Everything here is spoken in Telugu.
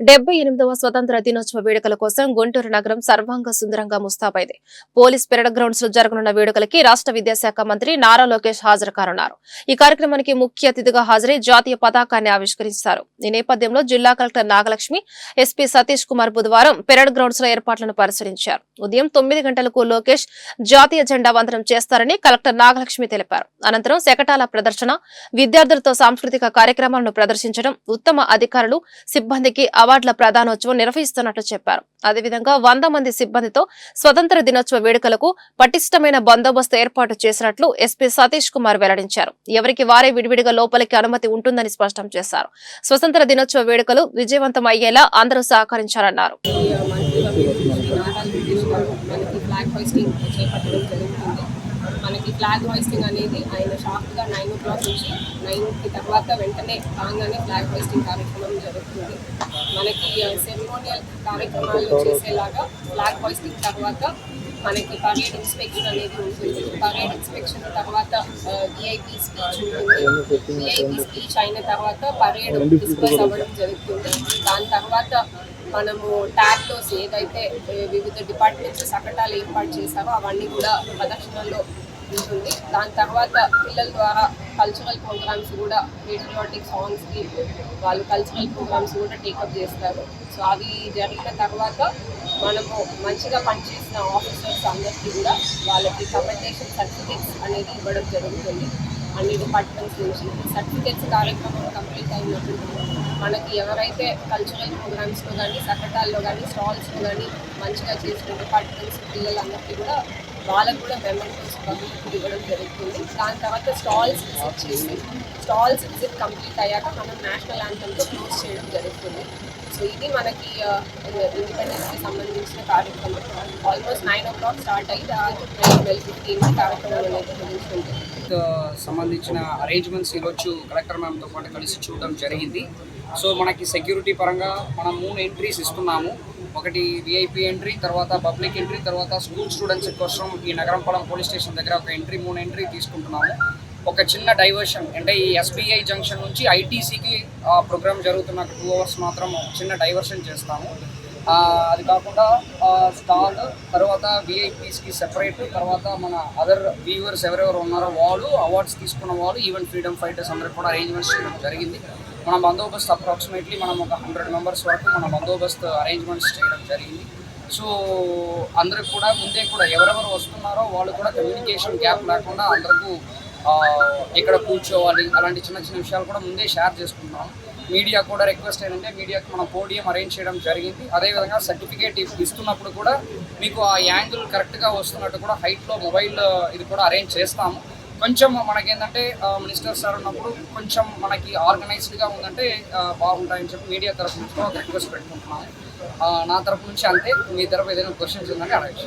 డెబ్బై ఎనిమిదవ స్వతంత్ర దినోత్సవ వేడుకల కోసం గుంటూరు నగరం సర్వాంగ సుందరంగా ముస్తాబైంది. పోలీస్ పెరడ్ గ్రౌండ్స్లో జరగనున్న వేడుకలకి రాష్ట్ర విద్యాశాఖ మంత్రి నారా లోకేష్ హాజరు కానున్నారు ఈ కార్యక్రమానికి ముఖ్య అతిథిగా హాజరై జాతీయ పతాకాన్ని ఆవిష్కరించారు. ఈ నేపథ్యంలో జిల్లా కలెక్టర్ నాగలక్ష్మి ఎస్పీ సతీష్ కుమార్ బుధవారం పెరడ్ గ్రౌండ్స్లో ఏర్పాట్లను పరిశీలించారు. ఉదయం తొమ్మిది గంటలకు లోకేష్ జాతీయ జెండా వందనం చేస్తారని కలెక్టర్ నాగలక్ష్మి తెలిపారు. అనంతరం శకటాల ప్రదర్శన విద్యార్థులతో సాంస్కృతిక కార్యక్రమాలను ప్రదర్శించడం ఉత్తమ అధికారులు సిబ్బందికి అవార్డుల ప్రధానోత్సవం నిర్వహిస్తున్నట్లు చెప్పారు. అదేవిధంగా వంద మంది సిబ్బందితో స్వతంత్ర దినోత్సవ వేడుకలకు పటిష్టమైన బందోబస్తు ఏర్పాటు చేసినట్లు ఎస్పీ సతీష్ కుమార్ వెల్లడించారు. ఎవరికి వారే విడివిడిగా లోపలికి అనుమతి ఉంటుందని స్పష్టం చేశారు. స్వతంత్ర దినోత్సవ వేడుకలు విజయవంతం అయ్యేలా అందరూ సహకరించారన్నారు. ఫ్లాగ్ హోయిస్టింగ్ చేపట్టడం జరుగుతుంది. మనకి ఫ్లాగ్ హోయిస్టింగ్ అనేది ఆయన షార్ప్గా నైన్ ఓ క్లాక్ నుంచి నైన్కి తర్వాత వెంటనే కాగానే ఫ్లాగ్ హోయిస్టింగ్ కార్యక్రమం జరుగుతుంది. మనకి సెరిమోనియల్ కార్యక్రమాలు చేసేలాగా ఫ్లాగ్ హోయిస్టింగ్ తర్వాత మనకి పరేడ్ ఇన్స్పెక్షన్ అనేది ఉంటుంది. పరేడ్ ఇన్స్పెక్షన్ తర్వాత విఐపి స్పీచ్ ఉంటుంది. విఐపి స్పీచ్ అయిన తర్వాత పరేడ్ డిస్కస్ అవ్వడం జరుగుతుంది. దాని తర్వాత మనము ట్యాబ్లోస్ ఏదైతే వివిధ డిపార్ట్మెంట్స్ సకటాలు ఏర్పాటు చేశారో అవన్నీ కూడా ప్రదర్శనలో ఉంటుంది. దాని తర్వాత పిల్లల ద్వారా కల్చరల్ ప్రోగ్రామ్స్ కూడా పేట్రియాటిక్ సాంగ్స్కి వాళ్ళు కల్చరల్ ప్రోగ్రామ్స్ కూడా టేకప్ చేస్తారు. సో అవి జరిగిన తర్వాత మనము మంచిగా పనిచేసిన ఆఫీసర్స్ అందరికీ కూడా వాళ్ళకి కమెండేషన్ సర్టిఫికేట్స్ అనేది ఇవ్వడం జరుగుతుంది. అన్ని డిపార్ట్మెంట్స్ నుంచి సర్టిఫికేట్స్ కార్యక్రమం కంప్లీట్ అయినప్పుడు మనకి ఎవరైతే కల్చరల్ ప్రోగ్రామ్స్లో కానీ సకటాల్లో కానీ స్టాల్స్లో కానీ మంచిగా చేసిన డిపార్ట్మెంట్స్ పిల్లలందరికీ కూడా వాళ్ళకు కూడా మెమరీస్ పబ్లిక్ ఇవ్వడం జరుగుతుంది. దాని తర్వాత స్టాల్స్ విజిట్ చేసి స్టాల్స్ విజిట్ కంప్లీట్ అయ్యాక మనం నేషనల్ యాంథమ్తో క్లోజ్ చేయడం జరుగుతుంది. సో ఇది మనకి ఇండిపెండెన్స్కి సంబంధించిన కార్యక్రమం. Almost nine o'clock start అయ్యి తర్వాత ట్వెల్వ్ ఫిఫ్టీన్ కార్యక్రమం అనేది సంబంధించిన అరేంజ్మెంట్స్ ఈరోజు కలెక్టర్ మ్యామ్తో పాటు కలిసి చూడడం జరిగింది. సో మనకి సెక్యూరిటీ పరంగా మనం మూడు ఎంట్రీస్ ఇస్తున్నాము. ఒకటి విఐపి ఎంట్రీ తర్వాత పబ్లిక్ ఎంట్రీ తర్వాత స్కూల్ స్టూడెంట్స్ కోసం ఈ నగరంపాలెం పోలీస్ స్టేషన్ దగ్గర ఒక ఎంట్రీ మూడు ఎంట్రీ తీసుకుంటున్నాము. ఒక చిన్న డైవర్షన్ అంటే ఈ ఎస్బీఐ జంక్షన్ నుంచి ఐటీసీకి ప్రోగ్రామ్ జరుగుతున్న టూ అవర్స్ మాత్రం చిన్న డైవర్షన్ చేస్తాము. అది కాకుండా స్టాల్ తర్వాత విఐపీస్కి సెపరేట్ తర్వాత మన అదర్ వ్యూవర్స్ ఎవరెవరు ఉన్నారో వాళ్ళు అవార్డ్స్ తీసుకున్న వాళ్ళు ఈవెన్ ఫ్రీడమ్ ఫైటర్స్ అందరికి కూడా అరేంజ్మెంట్స్ చేయడం జరిగింది. మన బందోబస్తు అప్రాక్సిమేట్లీ మనం ఒక హండ్రెడ్ మెంబర్స్ వరకు మన బందోబస్తు అరేంజ్మెంట్స్ చేయడం జరిగింది. సో అందరికి కూడా ముందే కూడా ఎవరెవరు వస్తున్నారో వాళ్ళు కూడా కమ్యూనికేషన్ గ్యాప్ లేకుండా అందరికీ ఎక్కడ కూర్చోవాలి అలాంటి చిన్న చిన్న విషయాలు కూడా ముందే షేర్ చేసుకుంటున్నాం. మీడియా కూడా రిక్వెస్ట్ ఏంటంటే మీడియాకి మనం పోడియం అరేంజ్ చేయడం జరిగింది. అదేవిధంగా సర్టిఫికేట్ ఇస్తున్నప్పుడు కూడా మీకు ఆ యాంగిల్ కరెక్ట్గా వస్తున్నట్టు కూడా హైట్లో మొబైల్ ఇది కూడా అరేంజ్ చేస్తాము. కొంచెం మనకేంటంటే మినిస్టర్ సార్ ఉన్నప్పుడు కొంచెం మనకి ఆర్గనైజ్డ్గా ఉందంటే బాగుంటాయని చెప్పి మీడియా తరఫు నుంచి కూడా ఒక రిక్వెస్ట్ పెట్టుకుంటున్నాను నా తరఫు నుంచి అంతే మీ తరఫు ఏదైనా క్వశ్చన్స్ ఉందంటే అడగచ్చు.